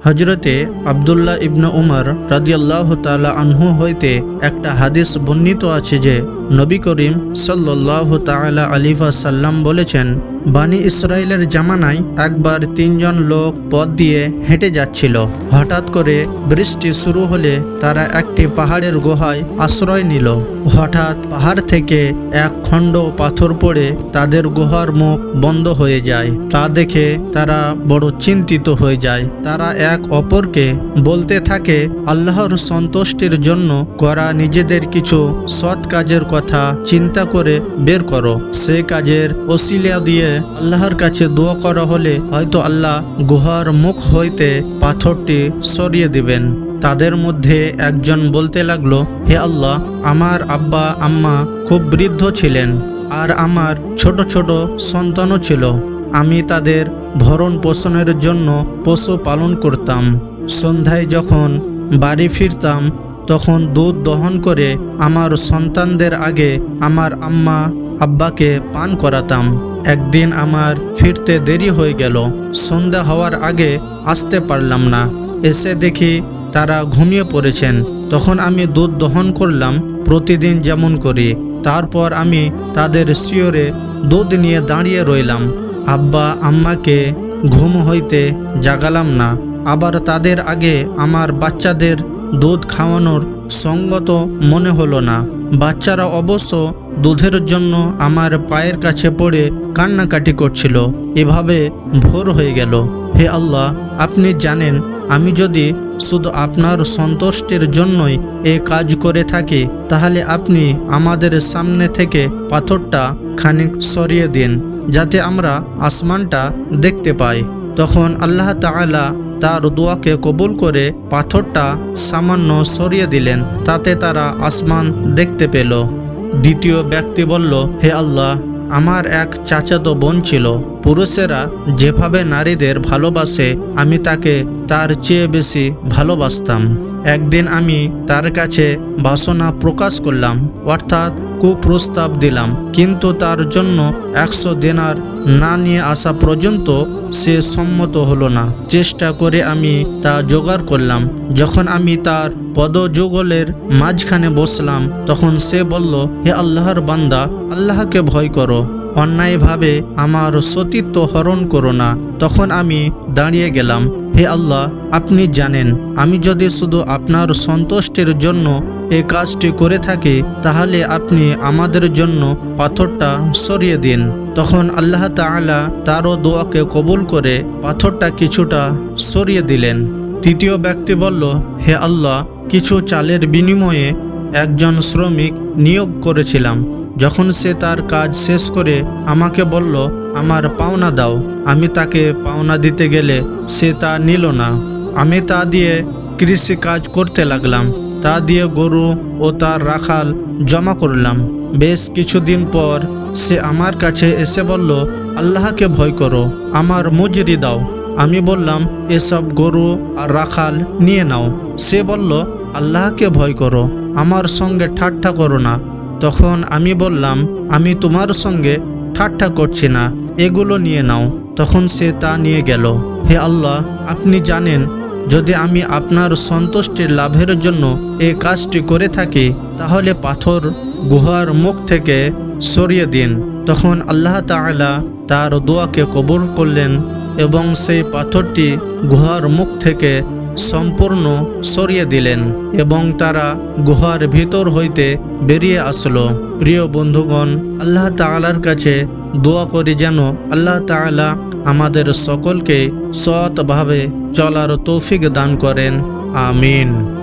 হজরতে আবদুল্লাহ ইবনু উমর রাদিয়াল্লাহ তালা আনহু হইতে একটা হাদিস বর্ণিত আছে যে নবী করিম সাল্লাহ তালা আলিফা সাল্লাম বলেছেন, বানি ইসরায়েলের জামানায় একবার তিনজন লোক পথ দিয়ে হেঁটে যাচ্ছিল। হঠাৎ করে বৃষ্টি শুরু হলে তারা একটি পাহাড়ের গুহায় আশ্রয় নিল। হঠাৎ পাহাড় থেকে এক খণ্ড পাথর পড়ে তাদের গুহার মুখ বন্ধ হয়ে যায়। তা দেখে তারা বড় চিন্তিত হয়ে যায়। তারা এক অপরকে বলতে থাকে, আল্লাহর সন্তুষ্টির জন্য করা নিজেদের কিছু সৎ কাজের কথা চিন্তা করে বের করো। সে কাজের ওসিলা দিয়ে আল্লাহর কাছে দোয়া করা হলে হয়তো আল্লাহ গুহার মুখ হইতে পাথরটি সরিয়ে দিবেন। তাদের মধ্যে একজন বলতে লাগল, হে আল্লাহ, আমার আব্বা, আম্মা খুব বৃদ্ধ ছিলেন আর আমার ছোট ছোট সন্তানও ছিল। আমি তাদের ভরণ পোষণের জন্য পশু পালন করতাম। সন্ধ্যায় যখন বাড়ি ফিরতাম তখন দুধ দহন করে আমার সন্তানদের আগে আমার আম্মা আব্বাকে পান করাতাম। একদিন আমার ফিরতে দেরি হয়ে গেল। সন্ধ্যা হওয়ার আগে আসতে পারলাম না। এসে দেখি তারা ঘুমিয়ে পড়েছেন। তখন আমি দুধ দহন করলাম, প্রতিদিন যেমন করি। তারপর আমি তাদের শিওরে দুধ নিয়ে দাঁড়িয়ে রইলাম। আব্বা আম্মাকে ঘুম হইতে জাগালাম না। আবার তাদের আগে আমার বাচ্চাদের দুধ খাওয়ানোর সঙ্গত মনে হলো না। বাচ্চারা অবশ্য দুধের জন্য আমার পায়ের কাছে পড়ে কান্নাকাটি করছিল। এভাবে ভোর হয়ে গেল। হে আল্লাহ, আপনি জানেন, আমি যদি শুধু আপনার সন্তুষ্টির জন্যই এ কাজ করে থাকি, তাহলে আপনি আমাদের সামনে থেকে পাথরটা খানিক সরিয়ে দিন, যাতে আমরা আসমানটা দেখতে পাই। তখন আল্লাহ তাআলা তার দোয়াকে কবুল করে পাথরটা সামান্য সরিয়ে দিলেন, তাতে তারা আসমান দেখতে পেল। দ্বিতীয় ব্যক্তি বলল, হে আল্লাহ, আমার এক চাচাতো বোন ছিল। পুরুষেরা যেভাবে নারীদের ভালোবাসে, আমি তাকে তার চেয়ে বেশি ভালোবাসতাম। একদিন আমি তার কাছে বাসনা প্রকাশ করলাম, অর্থাৎ কুপ্রস্তাব দিলাম। কিন্তু তার জন্য একশো দেনার না নিয়ে আসা পর্যন্ত সে সম্মত হলো না। চেষ্টা করে আমি তা জোগাড় করলাম। যখন আমি তার পদযুগলের মাঝখানে বসলাম, তখন সে বলল, হে আল্লাহর বান্দা, আল্লাহকে ভয় করো। অন্যায়ভাবে আমার সতীত্ব হরণ করো না। তখন আমি দাঁড়িয়ে গেলাম। হে আল্লাহ, আপনি জানেন, আমি যদি শুধু আপনার সন্তুষ্টির জন্য এই কাজটি করে থাকি, তাহলে আপনি আমাদের জন্য পাথরটা সরিয়ে দিন। তখন আল্লাহ তাআলা তারও দোয়াকে কবুল করে পাথরটা কিছুটা সরিয়ে দিলেন। তৃতীয় ব্যক্তি বলল, হে আল্লাহ, কিছু চালের বিনিময়ে একজন শ্রমিক নিয়োগ করেছিলাম। যখন সে তার কাজ শেষ করে আমাকে বলল, আমার পাওনা দাও। আমি তাকে পাওনা দিতে গেলে সে তা নিল না। আমি তা দিয়ে কৃষি কাজ করতে লাগলাম। তা দিয়ে গরু ও তার রাখাল জমা করলাম। বেশ কিছুদিন পর সে আমার কাছে এসে বলল, আল্লাহকে ভয় করো, আমার মজুরি দাও। আমি বললাম, এসব গরু আর রাখাল নিয়ে নাও। সে বলল, আল্লাহকে ভয় করো, আমার সঙ্গে ঠাট্টা করো না। তখন আমি বললাম, আমি তোমার সঙ্গে ঠাট্টা করছি না, এগুলো নিয়ে নাও। তখন সে তা নিয়ে গেল, হে আল্লাহ, আপনি জানেন, যদি আমি আপনার সন্তুষ্টির লাভের জন্য এই কাজটি করে থাকি, তাহলে পাথর গুহার মুখ থেকে সরিয়ে দিন। তখন আল্লাহ তাআলা তার দোয়াকে কবর করলেন এবং সেই পাথরটি গুহার মুখ থেকে সম্পূর্ণ সরিয়ে দিলেন এবং তারা গুহার ভিতর হইতে বেরিয়ে আসলো। প্রিয় বন্ধুগণ, আল্লাহ তাআলার কাছে দোয়া করি যেন আল্লাহ তাআলা আমাদের সকলকে সৎভাবে চলার তৌফিক দান করেন। আমিন।